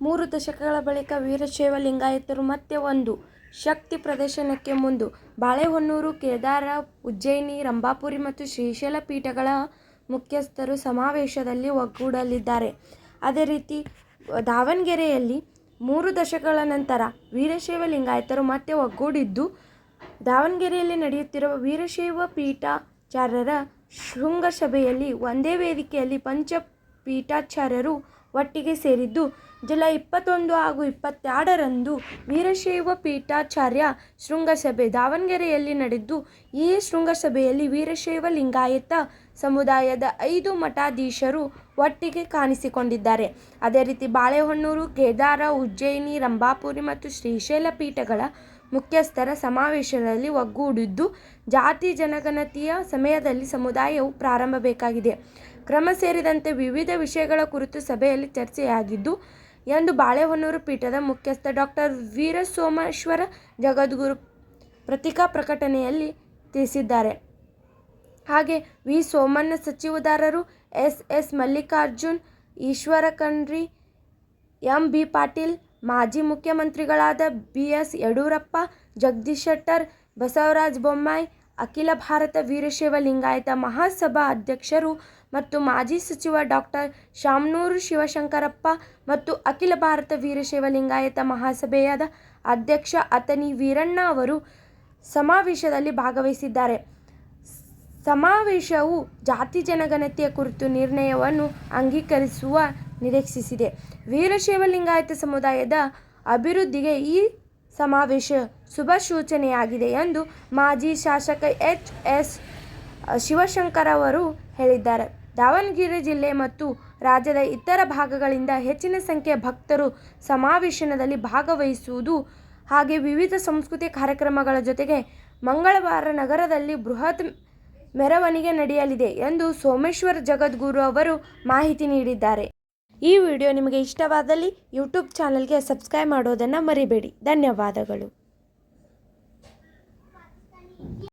ಮೂರು ದಶಕಗಳ ಬಳಿಕ ವೀರಶೈವ ಲಿಂಗಾಯತರು ಮತ್ತೆ ಒಂದು ಶಕ್ತಿ ಪ್ರದರ್ಶನಕ್ಕೆ ಮುಂದು. ಬಾಳೆಹೊನ್ನೂರು, ಕೇದಾರ, ಉಜ್ಜಯಿನಿ, ರಂಭಾಪುರಿ ಮತ್ತು ಶ್ರೀಶೈಲ ಪೀಠಗಳ ಮುಖ್ಯಸ್ಥರು ಸಮಾವೇಶದಲ್ಲಿ ಒಗ್ಗೂಡಲಿದ್ದಾರೆ. ಅದೇ ರೀತಿ ದಾವಣಗೆರೆಯಲ್ಲಿ ಮೂರು ದಶಕಗಳ ನಂತರ ವೀರಶೈವ ಲಿಂಗಾಯತರು ಮತ್ತೆ ಒಗ್ಗೂಡಿದ್ದು, ದಾವಣಗೆರೆಯಲ್ಲಿ ನಡೆಯುತ್ತಿರುವ ವೀರಶೈವ ಪೀಠಾಚಾರ್ಯರ ಶೃಂಗಸಭೆಯಲ್ಲಿ ಒಂದೇ ವೇದಿಕೆಯಲ್ಲಿ ಪಂಚ ಪೀಠಾಚಾರ್ಯರು ಒಟ್ಟಿಗೆ ಸೇರಿದ್ದು, ಜುಲೈ ಇಪ್ಪತ್ತೊಂದು ಹಾಗೂ ಇಪ್ಪತ್ತೆರಡರಂದು ವೀರಶೈವ ಪೀಠಾಚಾರ್ಯ ಶೃಂಗಸಭೆ ದಾವಣಗೆರೆಯಲ್ಲಿ ನಡೆದ್ದು ಈ ಶೃಂಗಸಭೆಯಲ್ಲಿ ವೀರಶೈವ ಲಿಂಗಾಯತ ಸಮುದಾಯದ ಐದು ಮಠಾಧೀಶರು ಒಟ್ಟಿಗೆ ಕಾಣಿಸಿಕೊಂಡಿದ್ದಾರೆ. ಅದೇ ರೀತಿ ಬಾಳೆಹೊನ್ನೂರು, ಕೇದಾರ, ಉಜ್ಜಯಿನಿ, ರಂಭಾಪುರಿ ಮತ್ತು ಶ್ರೀಶೈಲ ಪೀಠಗಳ ಮುಖ್ಯಸ್ಥರ ಸಮಾವೇಶದಲ್ಲಿ ಒಗ್ಗೂಡಿದ್ದು, ಜಾತಿ ಜನಗಣತಿಯ ಸಮಯದಲ್ಲಿ ಸಮುದಾಯವು ಪ್ರಾರಂಭಿಸಬೇಕಾದ ಕ್ರಮ ಸೇರಿದಂತೆ ವಿವಿಧ ವಿಷಯಗಳ ಕುರಿತು ಸಭೆಯಲ್ಲಿ ಚರ್ಚೆಯಾಗಿದ್ದು ಎಂದು ಬಾಳೆಹೊನ್ನೂರು ಪೀಠದ ಮುಖ್ಯಸ್ಥ ಡಾಕ್ಟರ್ ವೀರಸೋಮೇಶ್ವರ ಜಗದ್ಗುರು ಪ್ರತಿಕಾ ಪ್ರಕಟಣೆಯಲ್ಲಿ ತಿಳಿಸಿದ್ದಾರೆ. ಹಾಗೆ V. Somanna ಸಚಿವದಾರರು S. S. Mallikarjun Eshwara Khandre M. B. Patil ಮಾಜಿ ಮುಖ್ಯಮಂತ್ರಿಗಳಾದ ಬಿ. ಎಸ್. ಯಡಿಯೂರಪ್ಪ, ಜಗದೀಶ್ ಶೆಟ್ಟರ್, ಬಸವರಾಜ ಬೊಮ್ಮಾಯಿ, ಅಖೀಲ ಭಾರತ ವೀರಶೈವ ಲಿಂಗಾಯತ ಮಹಾಸಭಾ ಅಧ್ಯಕ್ಷರು ಮತ್ತು ಮಾಜಿ ಸಚಿವ ಡಾಕ್ಟರ್ ಶಾಮನೂರು ಶಿವಶಂಕರಪ್ಪ ಮತ್ತು ಅಖಿಲ ಭಾರತ ವೀರಶೈವ ಲಿಂಗಾಯತ ಮಹಾಸಭೆಯಾದ ಅಧ್ಯಕ್ಷ ಅತನಿ ವೀರಣ್ಣ ಅವರು ಸಮಾವೇಶದಲ್ಲಿ ಭಾಗವಹಿಸಿದ್ದಾರೆ. ಸಮಾವೇಶವು ಜಾತಿ ಜನಗಣತಿಯ ಕುರಿತು ನಿರ್ಣಯವನ್ನು ಅಂಗೀಕರಿಸುವ, ನಿರೀಕ್ಷಿಸಿದೆ. ವೀರಶೈವ ಲಿಂಗಾಯತ ಸಮುದಾಯದ ಅಭಿವೃದ್ಧಿಗೆ ಈ ಸಮಾವೇಶ ಶುಭ ಸೂಚನೆಯಾಗಿದೆ ಎಂದು ಮಾಜಿ ಶಾಸಕ ಎಚ್. ಎಸ್. ಶಿವಶಂಕರಪ್ಪ ಹೇಳಿದ್ದಾರೆ. ದಾವಣಗೆರೆ ಜಿಲ್ಲೆ ಮತ್ತು ರಾಜ್ಯದ ಇತರ ಭಾಗಗಳಿಂದ ಹೆಚ್ಚಿನ ಸಂಖ್ಯೆಯ ಭಕ್ತರು ಸಮಾವೇಶನದಲ್ಲಿ ಭಾಗವಹಿಸುವುದು ಹಾಗೆ ವಿವಿಧ ಸಂಸ್ಕೃತಿ ಕಾರ್ಯಕ್ರಮಗಳ ಜೊತೆಗೆ ಮಂಗಳವಾರ ನಗರದಲ್ಲಿ ಬೃಹತ್ ಮೆರವಣಿಗೆ ನಡೆಯಲಿದೆ ಎಂದು ಸೋಮೇಶ್ವರ ಜಗದ್ಗುರು ಅವರು ಮಾಹಿತಿ ನೀಡಿದ್ದಾರೆ. ಈ ವಿಡಿಯೋ ನಿಮಗೆ ಇಷ್ಟವಾದಲ್ಲಿ ಯೂಟ್ಯೂಬ್ ಚಾನಲ್ಗೆ ಸಬ್ಸ್ಕ್ರೈಬ್ ಮಾಡೋದನ್ನು ಮರಿಬೇಡಿ. ಧನ್ಯವಾದಗಳು.